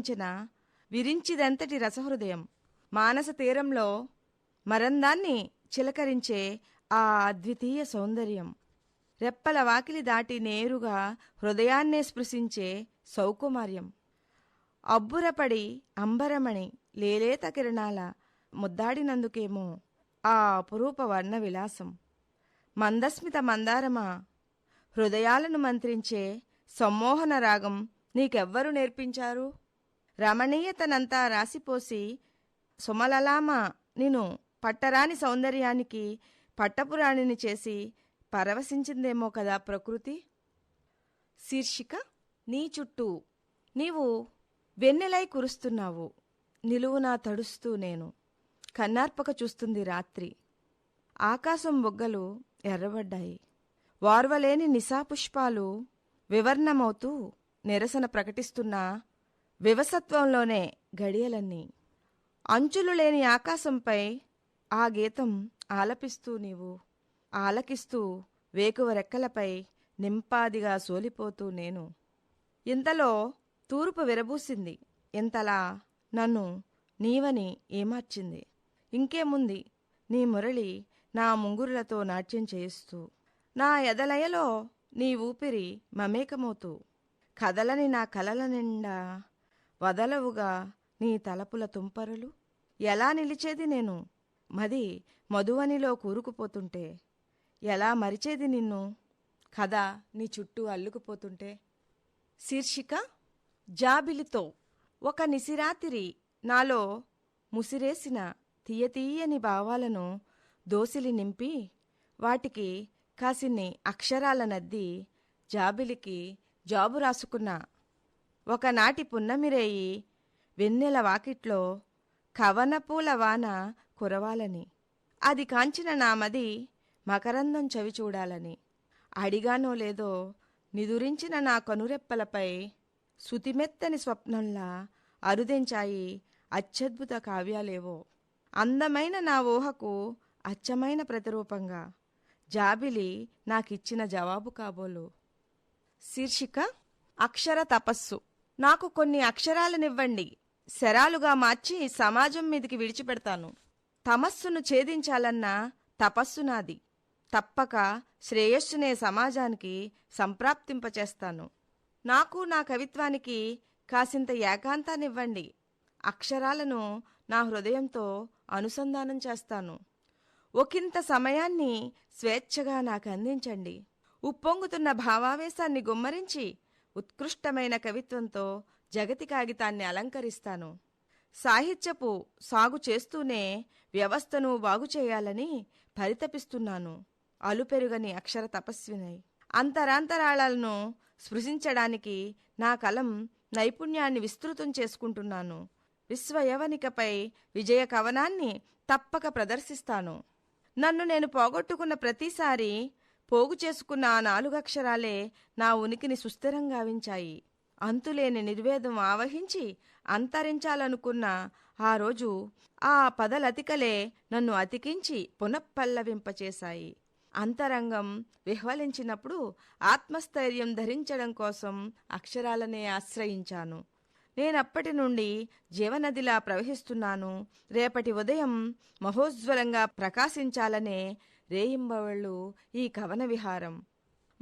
విహరించిన విరించిదంతటి రసహృదయం? మానస తీరంలో మరందాన్ని చిలకరించే ఆ అద్వితీయ సౌందర్యం. రెప్పల వాకిలి దాటి నేరుగా హృదయాన్నే స్పృశించే సౌకుమార్యం. అబ్బురపడి అంబరమణి లేలేత కిరణాల ముద్దాడినందుకేమో ఆ అపురూప వర్ణ విలాసం మందస్మిత మందారమా హృదయాలను మంత్రించే సమ్మోహన రాగం నీకెవ్వరు నేర్పించారు? రమణీయతనంతా రాసిపోసి సుమలలామ నేను పట్టరాని సౌందర్యానికి పట్టపురాణిని చేసి పరవశించిందేమో కదా ప్రకృతి? శీర్షిక నీ చుట్టూ. నీవు వెన్నెలై కురుస్తున్నావు. నిలువునా తడుస్తూ నేను. కన్నార్పక చూస్తుంది రాత్రి. ఆకాశం బొగ్గలు ఎర్రబడ్డాయి. వార్వలేని నిశాపుష్పాలు వివర్ణమవుతూ నిరసన ప్రకటిస్తున్నా వివసత్వంలోనే గడియలన్నీ. అంచులు లేని ఆకాశంపై ఆ గీతం ఆలపిస్తూ నీవు ఆలకిస్తూ వేకువ రెక్కలపై నింపాదిగా సోలిపోతూ నేను. ఇంతలో తూర్పు విరబూసింది. ఇంతలా నన్ను నీవని ఏమార్చింది? ఇంకేముంది నీ మురళి నా ముంగురులతో నాట్యం చేయిస్తూ నా ఎదలయలో నీ ఊపిరి మమేకమవుతూ కదలని నా కలల నిండా వదలవుగా నీ తలపుల తుంపరులు? ఎలా నిలిచేది నేను? మది మధువనిలో కూరుకుపోతుంటే. ఎలా మరిచేది నిన్ను? కథ నీ చుట్టూ అల్లుకుపోతుంటే. శీర్షిక జాబిలితో ఒక నిసిరాతిరి నాలో ముసిరేసిన తీయతీయని భావాలను దోసిలి నింపి వాటికి కాసిన్ని అక్షరాల నద్ది జాబిలికి జాబు రాసుకున్నా. ఒకనాటి పున్నమిరేయి వెన్నెల వాకిట్లో కవనపూల వాన కురవాలని. అది కాంచిన నామది మకరందం చవి చూడాలని. అడిగానో లేదో నిదురించిన నా కనురెప్పలపై శృతిమెత్తని స్వప్నంలా అరుదించాయి అత్యద్భుత కావ్యాలేవో. అందమైన నా ఊహకు అచ్చమైన ప్రతిరూపంగా జాబిలి నాకిచ్చిన జవాబు కాబోలు. శీర్షిక అక్షర తపస్సు. నాకు కొన్ని అక్షరాలనివ్వండి. శరాలుగా మార్చి సమాజం మీదికి విడిచిపెడతాను. తమస్సును ఛేదించాలన్న తపస్సు నాది. తప్పక శ్రేయస్సునే సమాజానికి సంప్రాప్తింపచేస్తాను. నాకు నా కవిత్వానికి కాసింత ఏకాంతాన్నివ్వండి. అక్షరాలను నా హృదయంతో అనుసంధానం చేస్తాను. ఒకంత సమయాన్ని స్వేచ్ఛగా నాకు అందించండి. ఉప్పొంగుతున్న భావావేశాన్ని గుమ్మరించి ఉత్కృష్టమైన కవిత్వంతో జగతి కాగితాన్ని అలంకరిస్తాను. సాహిత్యపు సాగు చేస్తూనే వ్యవస్థను బాగు చేయాలని పరితపిస్తున్నాను. అలుపెరుగని అక్షర తపస్వినై. అంతరాంతరాళాలను స్పృశించడానికి నా కలం నైపుణ్యాన్ని విస్తృతం చేసుకుంటున్నాను. విశ్వయవనికపై విజయ కవనాన్ని తప్పక ప్రదర్శిస్తాను. నన్ను నేను పోగొట్టుకున్న ప్రతిసారి పోగు చేసుకున్న ఆ నాలుగక్షరాలే నా ఉనికిని సుస్థిరంగా గావించాయి. అంతులేని నిర్వేదం ఆవహించి అంతరించాలనుకున్న ఆ రోజు ఆ పదలతికలే నన్ను అతికించి పునఃపల్లవింపచేశాయి. అంతరంగం విహ్వలించినప్పుడు ఆత్మస్థైర్యం ధరించడం కోసం అక్షరాలనే ఆశ్రయించాను. నేనప్పటి నుండి జీవనదిలా ప్రవహిస్తున్నాను. రేపటి ఉదయం మహోజ్వలంగా ప్రకాశించాలనే రేయింబవళ్ళు ఈ కవన విహారం.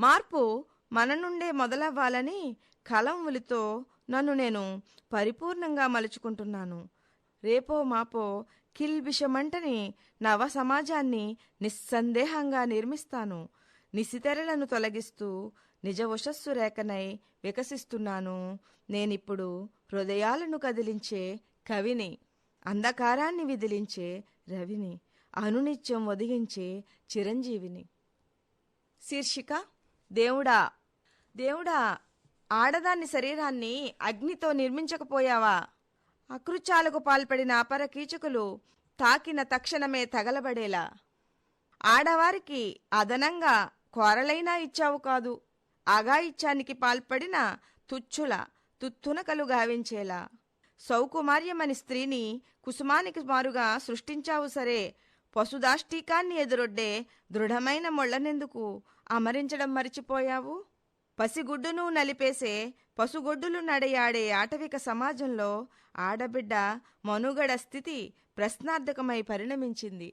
మార్పు మన నుండే మొదలవ్వాలని కలం ఉలితో నన్ను నేను పరిపూర్ణంగా మలుచుకుంటున్నాను. రేపో మాపో కిల్బిషమంటని నవ సమాజాన్ని నిస్సందేహంగా నిర్మిస్తాను. నిసితెరలను తొలగిస్తూ నిజ వశస్సు రేఖనై వికసిస్తున్నాను. నేనిప్పుడు హృదయాలను కదిలించే కవిని అంధకారాన్ని విదిలించే రవిని. అనునిత్యం ఒదిగించే చిరంజీవిని. శీర్షిక దేవుడా దేవుడా ఆడదాని శరీరాన్ని అగ్నితో నిర్మించకపోయావా? అకృత్యాలకు పాల్పడిన అపర కీచకులు తాకిన తక్షణమే తగలబడేలా. ఆడవారికి అదనంగా కోరలైనా ఇచ్చావు కాదు అగాయిత్యానికి పాల్పడిన తుచ్చుల తుత్తునకలు గావించేలా. సౌకుమార్యమని స్త్రీని కుసుమానికి మారుగా సృష్టించావు సరే పశుదాష్టీకాన్ని ఎదురొడ్డే దృఢమైన మొళ్ళనెందుకు? అమరించడం మరిచిపోయావు? పసిగుడ్డును నలిపేసే పసుగొడ్డులు నడయాడే ఆటవిక సమాజంలో ఆడబిడ్డ మనుగడ స్థితి ప్రశ్నార్థకమై పరిణమించింది.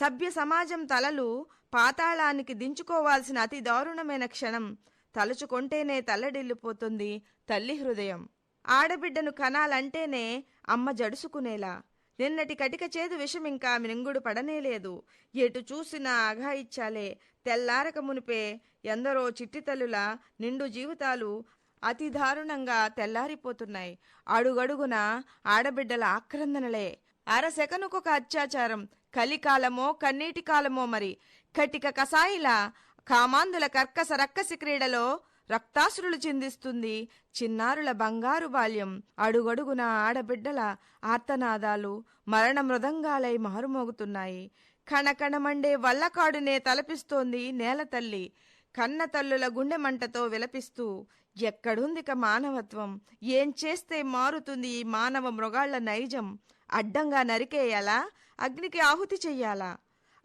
సభ్య సమాజం తలలు పాతాళానికి దించుకోవాల్సిన అతి దారుణమైన క్షణం తలుచుకుంటేనే తల్లడిల్లిపోతుంది తల్లి హృదయం. ఆడబిడ్డను కనాలంటేనే అమ్మ జడుసుకునేలా. నిన్నటి కటిక చేదు విషం ఇంకా మింగుడు పడనేలేదు ఎటు చూసినా అఘాయిచ్చాలే తెల్లారక మునిపే ఎందరో చిట్టితల్లుల నిండు జీవితాలు అతి దారుణంగా తెల్లారిపోతున్నాయి. అడుగడుగున ఆడబిడ్డల ఆక్రందనలే. అరసెకనుకొక అత్యాచారం. కలికాలమో కన్నీటి కాలమో మరి. కటిక కసాయిల కామాందుల కర్కస రక్కసి క్రీడలో రక్తాసురులు చిందిస్తుంది. చిన్నారుల బంగారు బాల్యం. అడుగడుగున ఆడబిడ్డల ఆర్తనాదాలు మరణ మృదంగాలై మారుమోగుతున్నాయి. కణకణమండే వల్లకాడునే తలపిస్తోంది నేల తల్లి. కన్న తల్లుల గుండె మంటతో విలపిస్తూ ఎక్కడుందిక మానవత్వం? ఏం చేస్తే మారుతుంది ఈ మానవ మృగాళ్ళ నైజం? అడ్డంగా నరికేయాలా? అగ్నికి ఆహుతి చెయ్యాలా?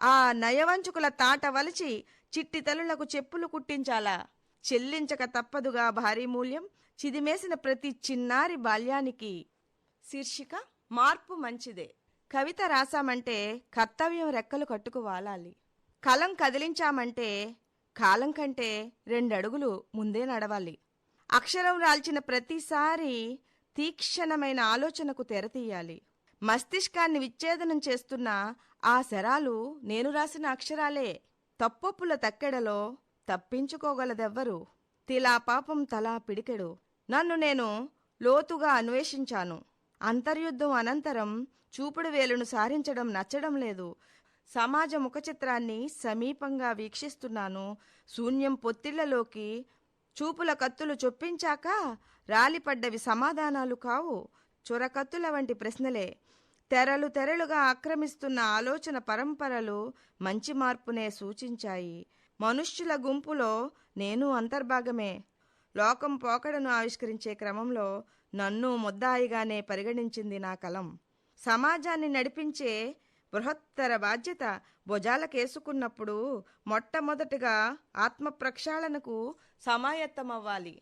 ఆ నయవంచుకుల తాట వలిచి చిట్టి తల్లులకు చెప్పులు కుట్టించాలా? చెల్లించక తప్పదుగా భారీ మూల్యం. చిదిమేసిన ప్రతి చిన్నారి బాల్యానికి శీర్షిక మార్పు మంచిదే. కవిత రాసామంటే కర్తవ్యం రెక్కలు కట్టుకు వాలాలి. కలం కదిలించామంటే కాలం కంటే రెండడుగులు ముందే నడవాలి. అక్షరం రాల్చిన ప్రతిసారి తీక్షణమైన ఆలోచనకు తెరతీయాలి మస్తిష్కాన్ని విచ్ఛేదనం చేస్తున్న ఆ శరాలు నేను రాసిన అక్షరాలే తప్పొప్పుల తక్కెడలో తప్పించుకోగలదెవ్వరు? తిలా పాపం తలా పిడికెడు. నన్ను నేను లోతుగా అన్వేషించాను. అంతర్యుద్ధం అనంతరం చూపుడు వేలును సారించడం నచ్చడం లేదు. సమాజ ముఖచిత్రాన్ని సమీపంగా వీక్షిస్తున్నాను. శూన్యం పొత్తిళ్ళలోకి చూపుల కత్తులు చొప్పించాక రాలిపడ్డవి సమాధానాలు కావు. చొరకత్తుల వంటి ప్రశ్నలే. తెరలు తెరలుగా ఆక్రమిస్తున్న ఆలోచన పరంపరలు మంచి మార్పునే సూచించాయి. మనుష్యుల గుంపులో నేను అంతర్భాగమే. లోకం పోకడను ఆవిష్కరించే క్రమంలో నన్ను ముద్దాయిగానే పరిగణించింది నా కలం. సమాజాన్ని నడిపించే బృహత్తర బాధ్యత భుజాలకేసుకున్నప్పుడు మొట్టమొదటిగా ఆత్మ ప్రక్షాళనకు సమాయత్తమవ్వాలి.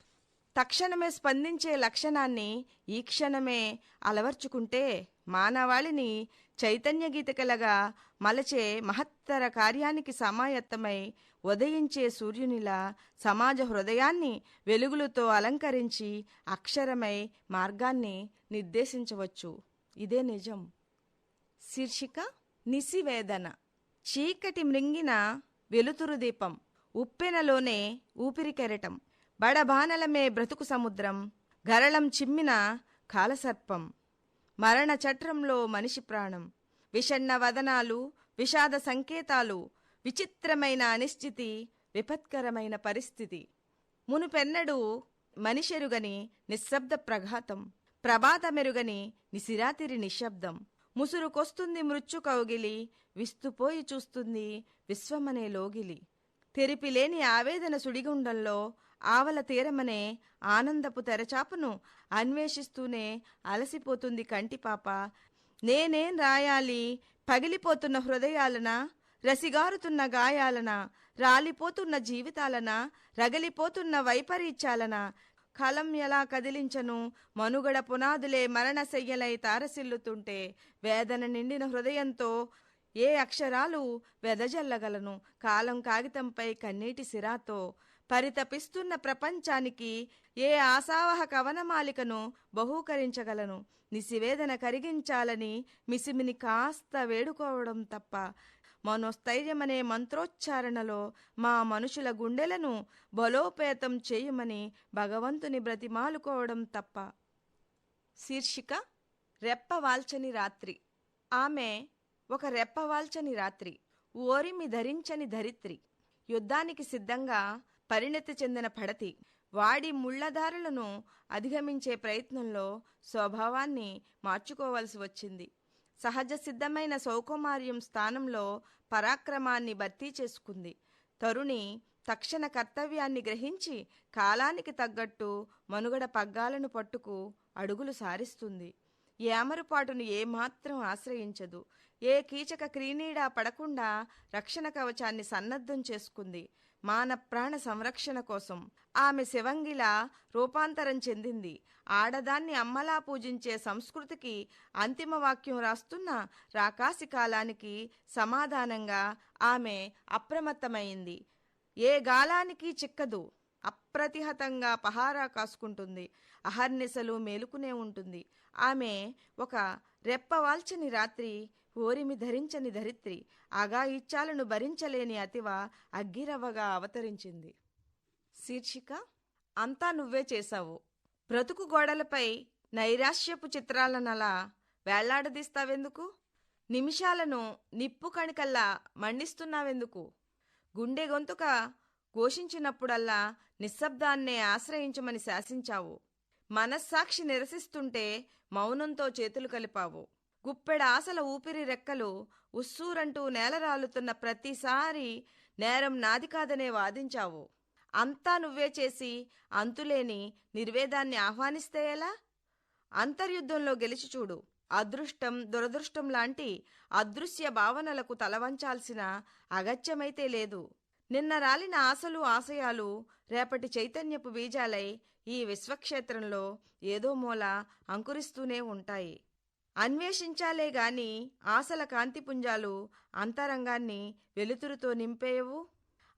తక్షణమే స్పందించే లక్షణాన్ని ఈ క్షణమే అలవర్చుకుంటే మానవాళిని చైతన్య గీతకలగా మలచే మహత్తర కార్యానికి సమాయత్తమై ఉదయించే సూర్యునిలా సమాజ హృదయాన్ని వెలుగులతో అలంకరించి అక్షరమై మార్గాన్ని నిర్దేశించవచ్చు. ఇదే నిజం. శీర్షిక నిసివేదన. చీకటి మృంగిన వెలుతురు దీపం. ఉప్పెనలోనే ఊపిరికెరటం బడబానలమే బ్రతుకు సముద్రం గరళం చిమ్మిన కాలసర్పం మరణ చట్రంలో మనిషి ప్రాణం విషన్న వదనాలు విషాద సంకేతాలు విచిత్రమైన అనిశ్చితి విపత్కరమైన పరిస్థితి. మునుపెన్నడూ మనిషెరుగని నిశ్శబ్ద ప్రఘాతం ప్రభాతమెరుగని నిసిరాతిరి నిశ్శబ్దం. ముసురుకొస్తుంది మృత్యు కౌగిలి విస్తుపోయి చూస్తుంది విశ్వమనే లోగిలి. తెరిపిలేని ఆవేదన సుడిగుండంలో ఆవల తీరమనే ఆనందపు తెరచాపను అన్వేషిస్తూనే అలసిపోతుంది కంటిపాప నేనేం రాయాలి? పగిలిపోతున్న హృదయాలన? రసిగారుతున్న గాయాలన? రాలిపోతున్న జీవితాలన? రగిలిపోతున్న వైపరీత్యాలన? కలం ఎలా కదిలించను? మనుగడ పునాదులే మరణశయ్యలై తారసిల్లుతుంటే వేదన నిండిన హృదయంతో ఏ అక్షరాలు వెదజల్లగలను? కాలం కాగితంపై కన్నీటి సిరాతో పరితపిస్తున్న ప్రపంచానికి ఏ ఆశావహ కవనమాలికను బహూకరించగలను. నిసివేదన కరిగించాలని మిసిమిని కాస్త వేడుకోవడం తప్ప మనోస్థైర్యమనే మంత్రోచ్చారణలో మా మనుషుల గుండెలను బలోపేతం చేయమని భగవంతుని బ్రతిమాలుకోవడం తప్ప. శీర్షిక రెప్పవాల్చని రాత్రి. ఆమె ఒక రెప్పవాల్చని రాత్రి. ఓరిమి ధరించని ధరిత్రి. యుద్ధానికి సిద్ధంగా పరిణతి చెందిన పడతి. వాడి ముళ్ళదారులను అధిగమించే ప్రయత్నంలో స్వభావాన్ని మార్చుకోవలసి వచ్చింది. సహజ సిద్ధమైన సౌకుమార్యం స్థానంలో పరాక్రమాన్ని భర్తీ చేసుకుంది. తరుణి తక్షణ కర్తవ్యాన్ని గ్రహించి కాలానికి తగ్గట్టు మనుగడ పగ్గాలను పట్టుకు అడుగులు సారిస్తుంది. ఏమరుపాటును ఏమాత్రం ఆశ్రయించదు. ఏ కీచక క్రీనీడా పడకుండా రక్షణ కవచాన్ని సన్నద్ధం చేసుకుంది. మాన ప్రాణ సంరక్షణ కోసం. ఆమె శివంగిలా రూపాంతరం చెందింది. ఆడదాన్ని అమ్మలా పూజించే సంస్కృతికి అంతిమ వాక్యం రాస్తున్న రాకాసి కాలానికి సమాధానంగా ఆమె అప్రమత్తమైంది. ఏ గాలానికి చిక్కదు. అప్రతిహతంగా పహారా కాసుకుంటుంది. అహర్నిశలు మేలుకునే ఉంటుంది. ఆమె ఒక రెప్పవాల్చని రాత్రి ఓరిమి ధరించని ధరిత్రి అగాయిచ్చాలను భరించలేని అతివ అగ్గిరవ్వగా అవతరించింది. శీర్షిక అంతా నువ్వే చేశావు. బ్రతుకు గోడలపై నైరాశ్యపు చిత్రాలనలా వేళ్ళాడదీస్తావెందుకు? నిమిషాలను నిప్పు కణికల్లా మండిస్తున్నావెందుకు గుండె గొంతుక ఘోషించినప్పుడల్లా నిశ్శబ్దాన్నే ఆశ్రయించమని శాసించావు. మనస్సాక్షి నిరసిస్తుంటే మౌనంతో చేతులు కలిపావు. గుప్పెడ ఆశల ఊపిరి రెక్కలు ఉస్సూరంటూ నేలరాలుతున్న ప్రతిసారి నేరం నాది కాదనే వాదించావు. అంతా నువ్వే చేసి అంతులేని నిర్వేదాన్ని ఆహ్వానిస్తే ఎలా? అంతర్యుద్ధంలో గెలిచి చూడు. అదృష్టం దురదృష్టం లాంటి అదృశ్య భావనలకు తలవంచాల్సిన అగత్యమైతే లేదు. నిన్న రాలిన ఆశలు ఆశయాలు రేపటి చైతన్యపు బీజాలై ఈ విశ్వక్షేత్రంలో ఏదో మూల అంకురిస్తూనే ఉంటాయి. అన్వేషించాలే గాని ఆశల కాంతిపుంజాలు అంతరంగాన్ని వెలుతురుతో నింపేయవు.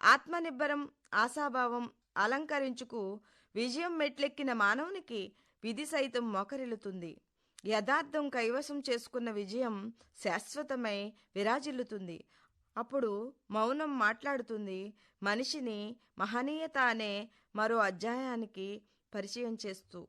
ఆత్మనిబ్బరం ఆశాభావం అలంకరించుకు విజయం మెట్లెక్కిన మానవునికి విధి సైతం మోకరిల్లుతుంది. యథార్థం కైవసం చేసుకున్న విజయం శాశ్వతమై విరాజిల్లుతుంది. అప్పుడు మౌనం మాట్లాడుతుంది. మనిషిని మహనీయత అనే మరో అధ్యాయానికి పరిచయం చేస్తూ